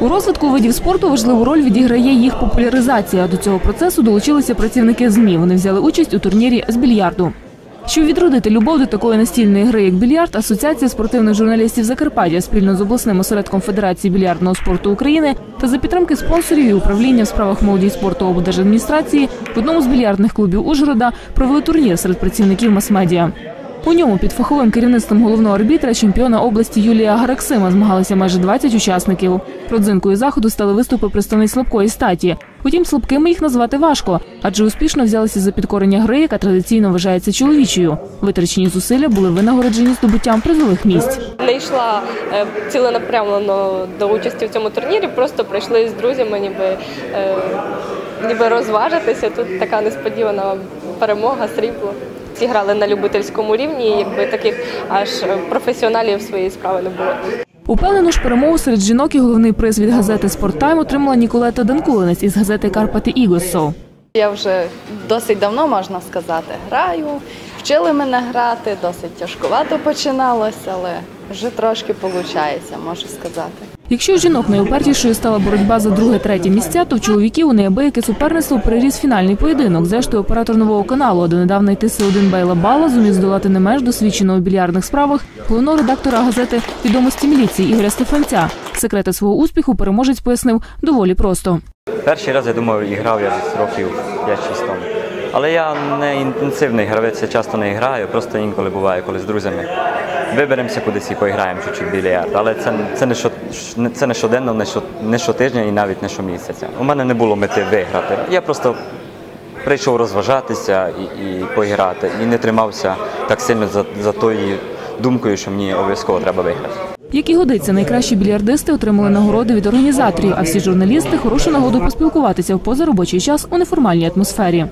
У розвитку видів спорту важливу роль відіграє їх популяризація. До цього процесу долучилися працівники ЗМІ. Вони взяли участь у турнірі з більярду. Щоб відродити любов до такої настільної гри, як більярд, Асоціація спортивних журналістів Закарпаття спільно з обласним осередком Федерації більярдного спорту України та за підтримки спонсорів і управління в справах молоді і спорту облдержадміністрації в одному з більярдних клубів Ужгорода провели турнір серед працівників мас-медіа. У ньому під фаховим керівництвом головного арбітра чемпіона області Юлія Гараксима змагалися майже 20 учасників. Родзинкою заходу стали виступи представниць слабкої статі. Утім, слабкими їх назвати важко, адже успішно взялися за підкорення гри, яка традиційно вважається чоловічою. Витрачені зусилля були винагороджені здобуттям призових місць. Не йшла е, ціленапрямлено до участі в цьому турнірі, просто прийшли з друзями, ніби, е, ніби розважитися. Тут така несподівана перемога, срібло. Всі грали на любительському рівні, і якби таких аж професіоналів своєї справи не було. Упевнену ж перемогу серед жінок і головний приз від газети «Спорттайм» отримала Ніколета Данкулинець із газети Карпати Ігоссо. Я вже досить давно можна сказати, граю. Вчили мене грати, досить тяжкувато починалося, але вже трошки виходить, можу сказати. Якщо у жінок найупертішою стала боротьба за друге-третє місця, то в чоловіків у неабияке суперництво переріс фінальний поєдинок. Зрештою, оператор нового каналу, а донедавна йти С1 Байла Бала зумів здолати не менш досвідченого у більярдних справах головного редактора газети відомості міліції Ігоря Стефанця. Секрети свого успіху переможець пояснив доволі просто. Перший раз я думав, і грав я десь років 5-6 тому. Але я не інтенсивний гравець, я часто не граю, просто інколи буває, коли з друзями. Виберемося кудись і поіграємо чуть-чуть більярд. Але це, це, не що, це не щоденно, не, що, не щотижня і навіть не щомісяця. У мене не було мети виграти. Я просто прийшов розважатися і, і поіграти, і не тримався так сильно за, за тою думкою, що мені обов'язково треба виграти. Як і годиться, найкращі більярдисти отримали нагороди від організаторів, а всі журналісти хорошу нагоду поспілкуватися в позаробочий час у неформальній атмосфері.